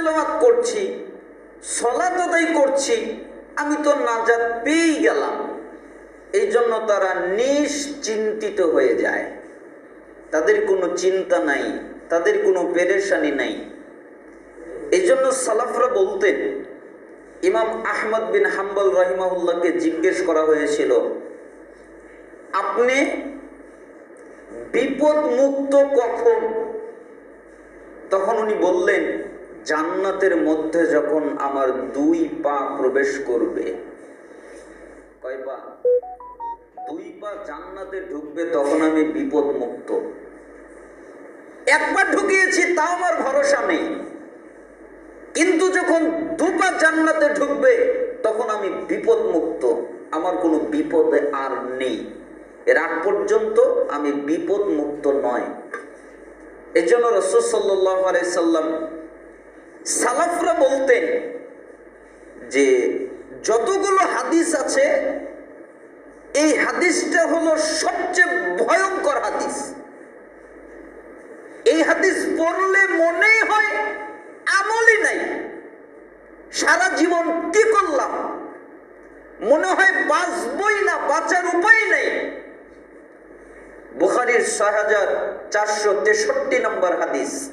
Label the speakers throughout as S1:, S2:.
S1: তেলাওয়াত করছি, সলাত আদায় করছি, আমি তো নাজাত পেয়েই গেলাম। এই জন্য তারা নিশ্চিন্তিত হয়ে যায়। তাদের কোনো চিন্তা নাই, তাদের কোনো পেরেশানি নাই। এই জন্য সালাফরা বলতেন, ইমাম আহমদ বিন হাম্বল রহিমাউল্লাহকে জিজ্ঞেস করা হয়েছিল, আপনি বিপদ মুক্ত কখন? তখন উনি বললেন জান্নাতের মধ্যে যখন আমার দুই পা প্রবেশ করবে, কয় পা? দুই পা জান্নাতে ঢুকবে তখন আমি বিপদ মুক্ত একবার ঢুকিয়েছি, তাও আমার ভরসা নেই। কিন্তু যখন দুপা জান্নাতে ঢুকবে, তখন আমি বিপদ মুক্ত আমার কোনো বিপদে আর নেই। এর আগ পর্যন্ত আমি বিপদ মুক্ত নয়। এই জন্য রসুল সাল্লাহ আলাইসাল্লাম সালাফরা বলতেন যে যতগুলো হাদিস আছে, এই হাদিসটা হলো সবচেয়ে ভয়ঙ্কর হাদিস। এই হাদিস পড়লে মনে হয় আমলই নাই। সারা জীবন কি করলাম? মনে হয় বাঁচবই না, বাঁচার উপায় নেই। বুখারির ছয় হাজার চারশো তেষট্টি নম্বর হাদিস।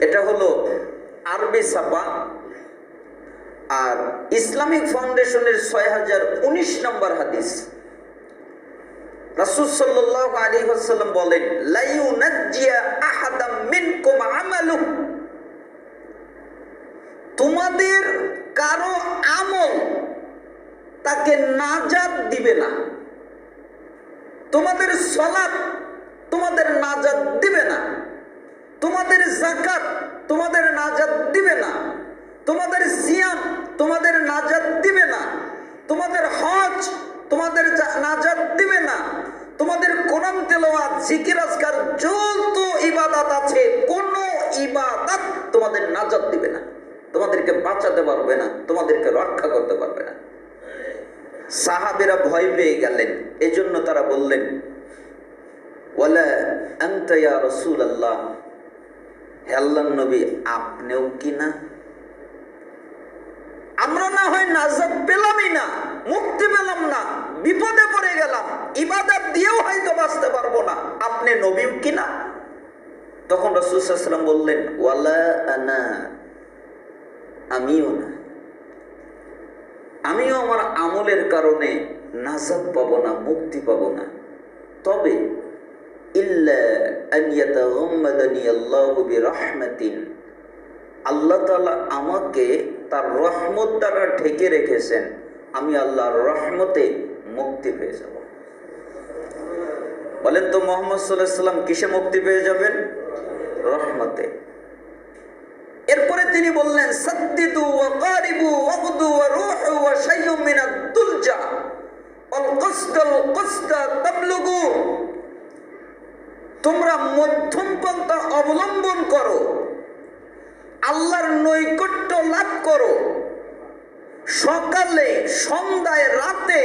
S1: এটা হলো আরবি ছাপা। আর ইসলামিক ফাউন্ডেশনের ছয় হাজার উনিশ নম্বর হাদিস। বলেন, লা ইউনাজ্জিয়া আহাদাম মিনকুম আমালুহু। তোমাদের কারও আমল তাকে নাজাত দিবে না। তোমাদের সলাৎ তোমাদের নাজাত দিবে না। তোমাদের জাকাত তোমাদের নাজাত দিবে না। তোমাদের সিয়াম তোমাদের নাজাত দিবে না। তোমাদের হজ তোমাদের নাজাত দিবে না। তোমাদের কোরআন তেলাওয়াত, জিকির, আজকার, যত ইবাদত আছে, কোন ইবাদত তোমাদের নাজাত দিবে না। তোমাদেরকে বাঁচাতে পারবে না, তোমাদেরকে রক্ষা করতে পারবে না। সাহাবেরা ভয় পেয়ে গেলেন এই জন্য তারা বললেন, ওয়ালা আনতা ইয়া রাসূলুল্লাহ হে আল্লাহর নবী আপনিও কি না? আমরা না হয় নাজাত পেলামই না, মুক্তি পেলাম না, বিপদে পড়ে গেলাম, ইবাদত দিয়েও হয়তো বাঁচতে পারব না। আপনি নবীও কি না? তখন রসুলাম বললেন, ওয়ালা আনা, আমিও না। আমিও আমার আমলের কারণে নাজাদ পাবো না, মুক্তি পাবো না। তবে ইল্লা আল্লাহু আমাকে তার রহমত দ্বারা ঢেকে রেখেছেন। আমি আল্লাহর রহমতে মুক্তি পেয়ে যাব। বলেন তো মোহাম্মদ সাল্লাম কিসে মুক্তি পেয়ে যাবেন? রহমতে। এরপরে তিনি বললেন, সদ্দিদু তোমরা মধ্যম পন্থা অবলম্বন করো। আল্লাহর নৈকট্য লাভ করো। সকালে, সন্ধ্যায়, রাতে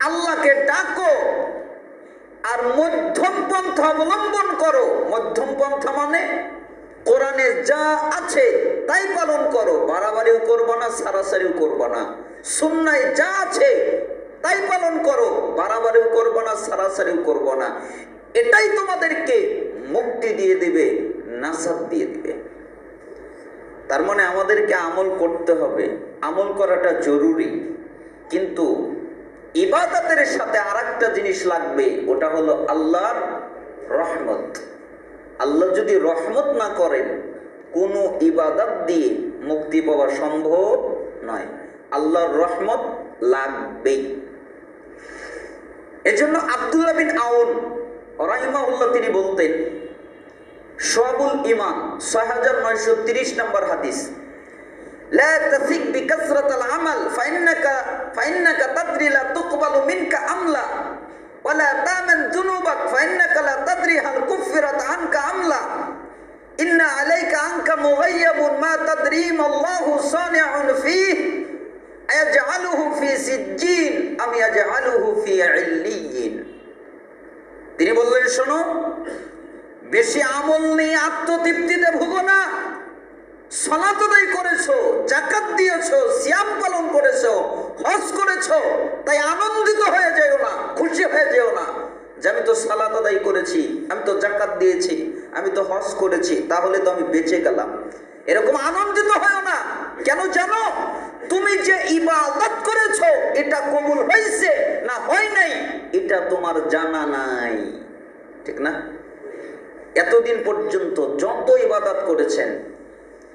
S1: আল্লাহকে ডাকো আর মধ্যম পন্থা অবলম্বন করো। মধ্যম পন্থা মানে কোরআনে যা আছে তাই পালন করো। বাড়াবাড়িও করব না, সারাসারিও করব না। সুন্নায় যা আছে তাই পালন করো। বাড়াবাড়িও করব না, সারাসারিও করব না। এটাই তোমাদেরকে মুক্তি দিয়ে দিবে, নাসাদ দিয়ে দিবে। তার মানে আমাদেরকে আমল করতে হবে। আমল করাটা জরুরি। কিন্তু ইবাদতের সাথে আর জিনিস লাগবে, ওটা হলো আল্লাহর রহমত। আল্লাহ যদি রহমত না করেন, কোনো ইবাদত দিয়ে মুক্তি পাওয়া সম্ভব নয়। আল্লাহর রহমত লাগবেই। এজন্য আব্দুল্লাহ বিন আউন রাহিমাউল্লাহ তিনি বলতেন সোয়াবুল ইমান ছয় হাজার নয়শো তিরিশ নম্বর হাদিস لا تثق بكثرة العمل فإنك فإنك تدري لا تقبل منك أم لا ولا تامن ذنوبك فإنك لا تدري هل كفرت عنك أم لا إن عليك عنك مغيب ما تدري ما الله صانع فيه أيجعله في سجين أم يجعله في عليين তিনি বললেন, শোনো, বেশি আমল নিয়ে আত্মতৃপ্তিতে ভুগো না। সলাত আদায় করেছ জাকাত দিয়েছ, সিয়াম পালন করেছ, হজ করেছ, তাই আনন্দিত হয়ে যেও না, খুশি হয়ে যেও না। যে আমি তো সালাত আদায় করেছি, আমি তো জাকাত দিয়েছি, আমি তো হজ করেছি, তাহলে তো আমি বেঁচে গেলাম। এরকম আনন্দিত হয় না। কেন জানো? তুমি যে ইবাদত করেছ, এটা কবুল হয়েছে না হয় নাই? এটা তোমার জানা নাই। ঠিক না? এতদিন পর্যন্ত যত ইবাদত করেছেন,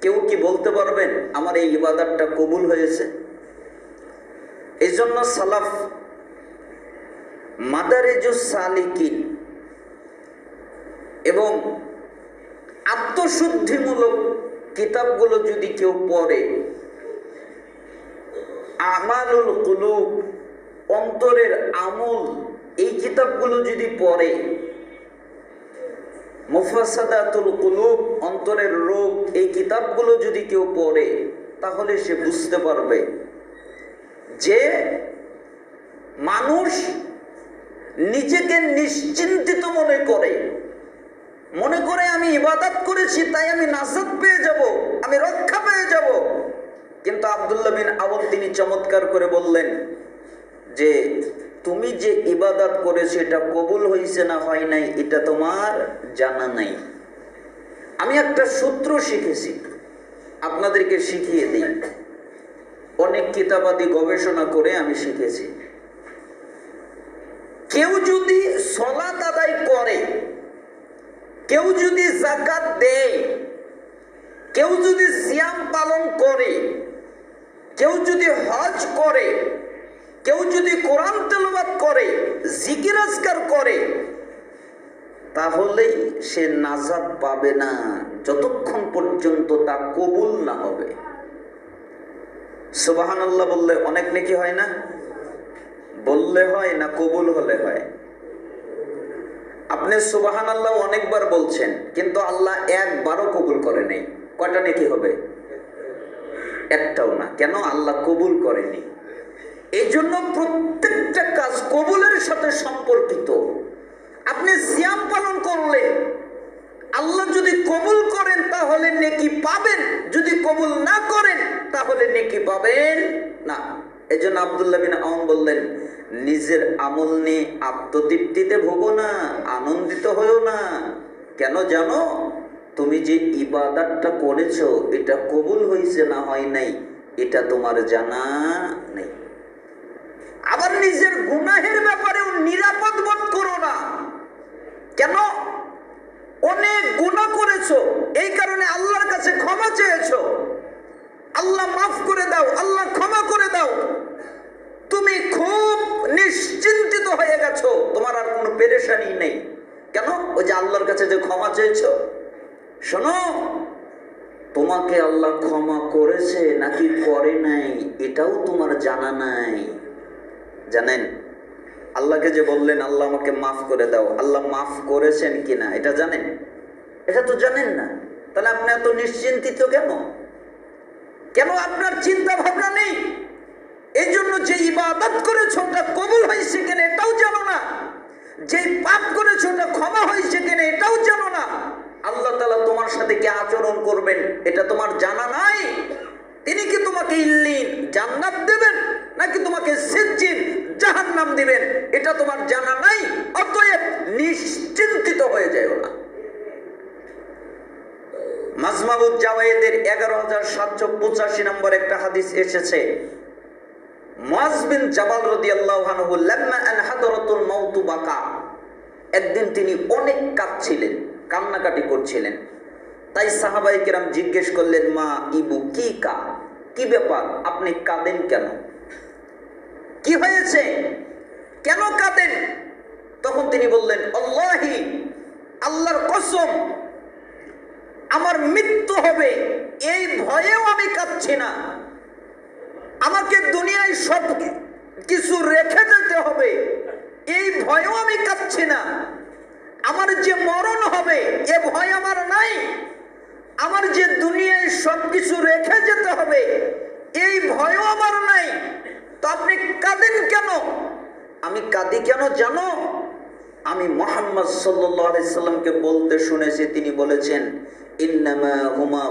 S1: কেউ কি বলতে পারবেন আমার এই ইবাদতটা কবুল হয়েছে? এই জন্য সালাফ মাদারেজুস সালিকিন এবং আত্মশুদ্ধিমূলক কিতাবগুলো যদি কেউ পড়ে আমালুল কুলুব, অন্তরের আমল, এই কিতাবগুলো যদি পড়ে, মুফাসাদাতুল কুলুব, অন্তরের রোগ, এই কিতাবগুলো যদি কেউ পড়ে, তাহলে সে বুঝতে পারবে যে মানুষ নিজেকে নিশ্চিন্তিত মনে করে। মনে করে আমি ইবাদত করেছি, তাই আমি নাজাত পেয়ে যাব, আমি রক্ষা পেয়ে যাব। কিন্তু আবদুল্লাহ বিন আবদ তিনি চমৎকার করে বললেন যে, তুমি যে ইবাদত করেছ এটা কবুল হয়েছে না হয় নাই, এটা তোমার জানা নাই। আমি একটা সূত্র শিখেছি, আপনাদেরকে শিখিয়ে দিই। অনেক কিতাবাদি গবেষণা করে আমি শিখেছি। কেউ যদি সলাত আদায় করে, কেউ যদি জাকাত দেয়, কেউ যদি সিয়াম পালন করে কেউ যদি হজ করে, কেউ যদি কোরআন তেলবাদ করে, জিকির আজকার করে, তাহলেই সে নাজাদ পাবে না, যতক্ষণ পর্যন্ত তা কবুল না হবে। সুবাহান আল্লাহ বললে অনেক নাকি হয় না? বললে হয় না কবুল হলে হয়। আপনি সুবাহান আল্লাহ অনেকবার বলছেন, কিন্তু আল্লাহ একবারও কবুল করে নেই। কয়টা নাকি হবে? একটাও না। কেন? আল্লাহ কবুল করেনি। এই জন্য প্রত্যেকটা কাজ কবুলের সাথে সম্পর্কিত। আপনি সিয়াম পালন করলে আল্লাহ যদি কবুল করেন, তাহলে নেকি পাবেন। যদি কবুল না করেন, তাহলে নেকি পাবেন না। এই জন্য আবদুল্লাহ বিন আউন বললেন, নিজের আমল নিয়ে আত্মতৃপ্তিতে ভোগো না, আনন্দিত হয়েও না। কেন জানো? তুমি যে ইবাদাতটা করেছ, এটা কবুল হয়েছে না হয় নাই, এটা তোমার জানা নেই। আবার নিজের গুনাহের ব্যাপারেও নিরাপদ বোধ করো না। কেন? অনেক গুণা করেছ, এই কারণে আল্লাহর কাছে ক্ষমা চেয়েছো। আল্লাহ মাফ করে দাও, আল্লাহ ক্ষমা করে দাও। তুমি খুব নিশ্চিন্তিত হয়ে গেছো, তোমার আর কোনো পেরেশানি নেই। কেন? ওই যে আল্লাহর কাছে যে ক্ষমা চেয়েছো শোনো, তোমাকে আল্লাহ ক্ষমা করেছে নাকি করে নাই, এটাও তোমার জানা নাই। জানেন, আল্লাহকে যে বললেন, আল্লাহ আমাকে মাফ করে দাও। আল্লাহ মাফ করেছেন কিনা, এটা জানেন? এটা তো জানেন না। তাহলে আপনি এত নিশ্চিন্তিত কেন? কেন আপনার চিন্তা ভাবনা নেই? এই জন্য যে ইবাদত করেছ, ওটা কবুল হয়েছে কিনা এটাও জানো না যে পাপ করেছ ওটা ক্ষমা হয়েছে কিনা এটাও জানো না আল্লাহ তালা তোমার সাথে কি আচরণ করবেন এটা তোমার জানা নাই? তিনি কি তোমাকে ইল্লিন, জান্নাত দেবেন? নাকি তোমাকে সিজ্জিন, জাহান্নাম দিবেন? এটা তোমার জানা নাই? অতএব নিশ্চিন্তিত হয়ে যায় না। মাজমাবুদ জাওয়ায়েদের এগারো হাজার সাতশো পঁচাশি নম্বর একটা হাদিস এসেছে। মাজবিন জাবাল রদি আল্লাহ হাদরতুল মাউতু বাকা। একদিন তিনি অনেক কাঁদছিলেন, কান্নাকাটি করছিলেন। তাই সাহাবাই কেরাম জিজ্ঞেস করলেন, মা, ইবু, কি কা? কি ব্যাপার? আপনি কাঁদেন কেন? কি হয়েছে? কেন কাঁদেন? তখন তিনি বললেন, আল্লাহি, আল্লাহর কসম, আমার মৃত্যু হবে, এই ভয়েও আমি কাঁদছি না। আমাকে দুনিয়ায় সব কিছু রেখে যেতে হবে, এই ভয়েও আমি কাঁদছি না। আমার যে মরণ হবে, এ ভয় আমার নাই। আমার যে দুনিয়ায় সবকিছু রেখে যেতে হবে, এই ভয়ও আমার নাই। তো আপনি কাঁদেন কেন? আমি কাঁদি কেন জানো? আমি মোহাম্মদ সাল্লি সাল্লামকে বলতে শুনেছি, তিনি বলেছেন হুমা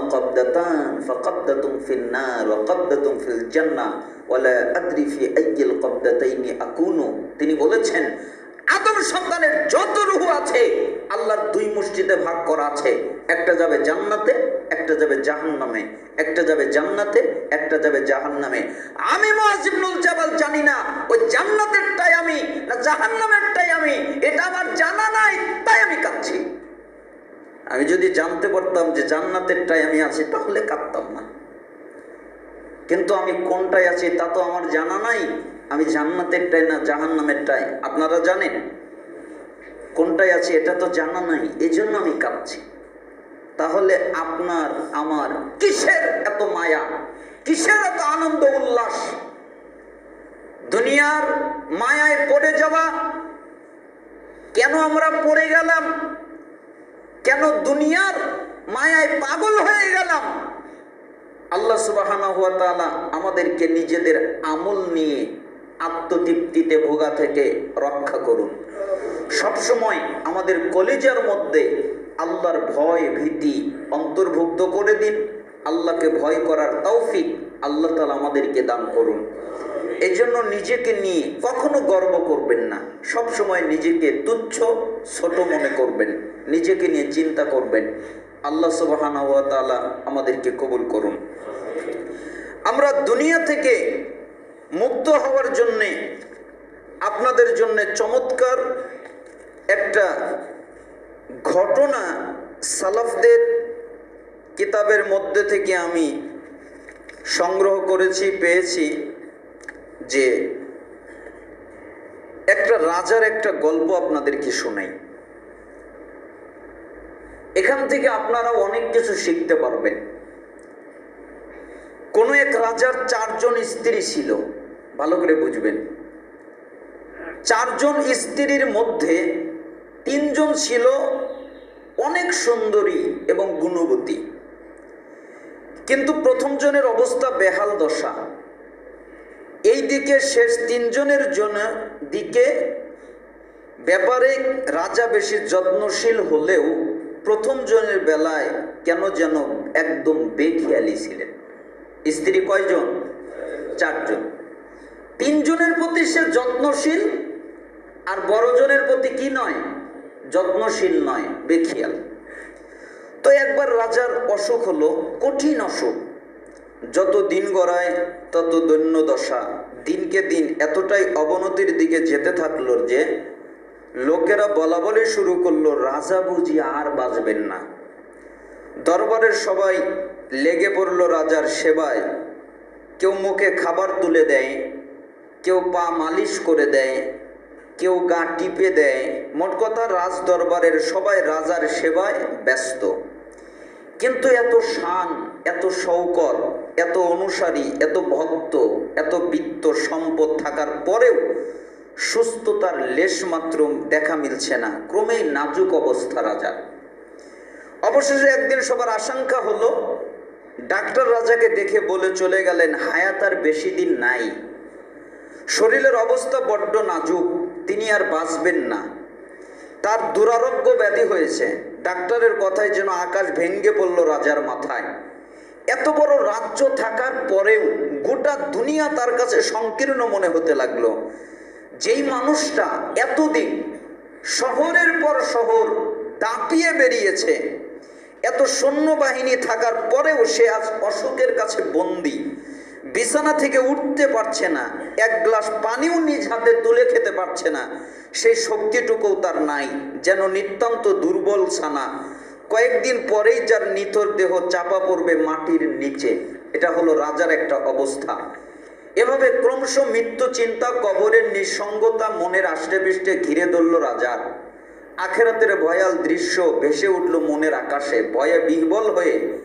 S1: তিনি বলেছেন, আদম সন্তানের যত রুহু আছে, আল্লাহর দুই মসজিদে ভাগ করা আছে। একটা যাবে জান্নাতে, একটা যাবে জাহান্নামে। একটা যাবে জান্নাতে, একটা যাবে জাহান্নামে। আমি মুআজিবনুল জাবাল জানি না, ওই জান্নাতেরটাই আমি না জাহান জাহান্নামেরটাই আমি? এটা আমার জানা নাই, তাই আমি কাঁদছি। আমি যদি জানতে পারতাম যে জান্নাতেরটাই আমি আছি, তাহলে কাঁদতাম না। কিন্তু আমি কোনটায় আছি, তা তো আমার জানা নাই। আমি জান্নাতেরটাই না জাহান জাহান্নামেরটাই। আপনারা জানেন? কোনটায় আছি, এটা তো জানা নাই এই জন্য আমি কাঁদছি। তাহলে আপনার, আমার কিসের এত মায়া? কিসের এত আনন্দ উল্লাস? দুনিয়ার মায়ায় পড়ে যাওয়া? কেন আমরা পড়ে গেলাম? কেন দুনিয়ার মায়ায় পাগল হয়ে গেলাম? আল্লাহ তাআলা আমাদেরকে নিজেদের আমল নিয়ে আত্মতৃপ্তিতে ভোগা থেকে রক্ষা করুন। সবসময় আমাদের কলেজের মধ্যে আল্লাহর ভয়, ভীতি অন্তর্ভুক্ত করে দিন। আল্লাহকে ভয় করার তৌফিক আল্লাহ তালা আমাদেরকে দান করুন। এই জন্য নিজেকে নিয়ে কখনো গর্ব করবেন না। সব সময় নিজেকে তুচ্ছ, ছোট মনে করবেন। নিজেকে নিয়ে চিন্তা করবেন। আল্লাহ সুবাহানা তাআলা আমাদেরকে কবুল করুন। আমরা দুনিয়া থেকে মুক্ত হওয়ার জন্যে আপনাদের জন্য চমৎকার একটা ঘটনা সালাফদের কিতাবের মধ্যে থেকে আমি সংগ্রহ করেছি, পেয়েছি যে একটা রাজার একটা গল্প আপনাদেরকে শোনাই। এখান থেকে আপনারা অনেক কিছু শিখতে পারবেন। কোন এক রাজার চারজন স্ত্রী ছিল, ভালো করে বুঝবেন। চারজন স্ত্রীর মধ্যে তিনজন ছিল অনেক সুন্দরী এবং গুণবতী। কিন্তু প্রথম জনের অবস্থা বেহাল দশা। এই দিকে শেষ তিনজনের জন্য দিকে ব্যাপারে রাজা বেশি যত্নশীল হলেও প্রথম জনের বেলায় কেন যেন একদম বেখেয়ালি ছিলেন। স্ত্রী কয়জন? চারজন। তিনজনের প্রতি সে যত্নশীল আর বড়জনের প্রতি কি নয়? যত্নশীল নয় বেখিয়াল তো একবার রাজার অসুখ হলো, কঠিন অসুখ। যত দিন গড়ায়, তত দৈন্য দশা। দিনকে দিন এতটাই অবনতির দিকে যেতে থাকল যে, লোকেরা বলা বলে শুরু করল, রাজা বুঝি আর বাঁচবেন না। দরবারের সবাই লেগে পড়ল রাজার সেবায়। কেউ মুখে খাবার তুলে দেয়, কেউ পা মালিশ করে দেয় কেউ গা টিপে দেয়, মোট কথা রাজ দরবারের সবাই রাজার সেবায় ব্যস্ত। কিন্তু এত শান, এত শৌকত এত অনুসারী, এত ভক্ত, এত বিত্ত সম্পদ থাকার পরেও সুস্থতার লেশমাত্র দেখা মিলছে না, ক্রমেই নাজুক অবস্থা রাজার। অবশেষে একদিন সবার আশঙ্কা হলো, ডাক্তার রাজাকে দেখে বলে চলে গেলেন, হায়াত আর বেশি দিন নাই। শরীরের অবস্থা বড্ড নাজুক তিনি আর বাঁচবেন না। তার দুরারোগ্য ব্যাধি হয়েছে। ডাক্তারের কথায় যেন আকাশ ভেঙ্গে পড়ল রাজার মাথায়। এত বড় রাজ্য থাকার পরেও গোটা দুনিয়া তার কাছে সংকীর্ণ মনে হতে লাগল। যেই মানুষটা এতদিন শহরের পর শহর দাপিয়ে বেরিয়েছে, এত সৈন্যবাহিনী থাকার পরেও সে আজ অশোকের কাছে বন্দি। বিছানা থেকে উঠতে পারছে না। এক গ্লাস পানিও নিজ হাতে তুলে খেতে পারছে না। সেই শক্তিটুকুও তার নাই, যেন নিতান্ত দুর্বল ছানা। কয়েকদিন পরেই যার নিথর দেহ চাপা পড়বে মাটির নিচে। এটা হলো রাজার একটা অবস্থা। এভাবে ক্রমশ মৃত্যু চিন্তা, কবরের নিঃসঙ্গতা মনের আষ্টে পৃষ্ঠে ঘিরে ধরল রাজার। আখেরাতের ভয়াল দৃশ্য ভেসে উঠল মনের আকাশে। ভয়ে বিহবল হয়ে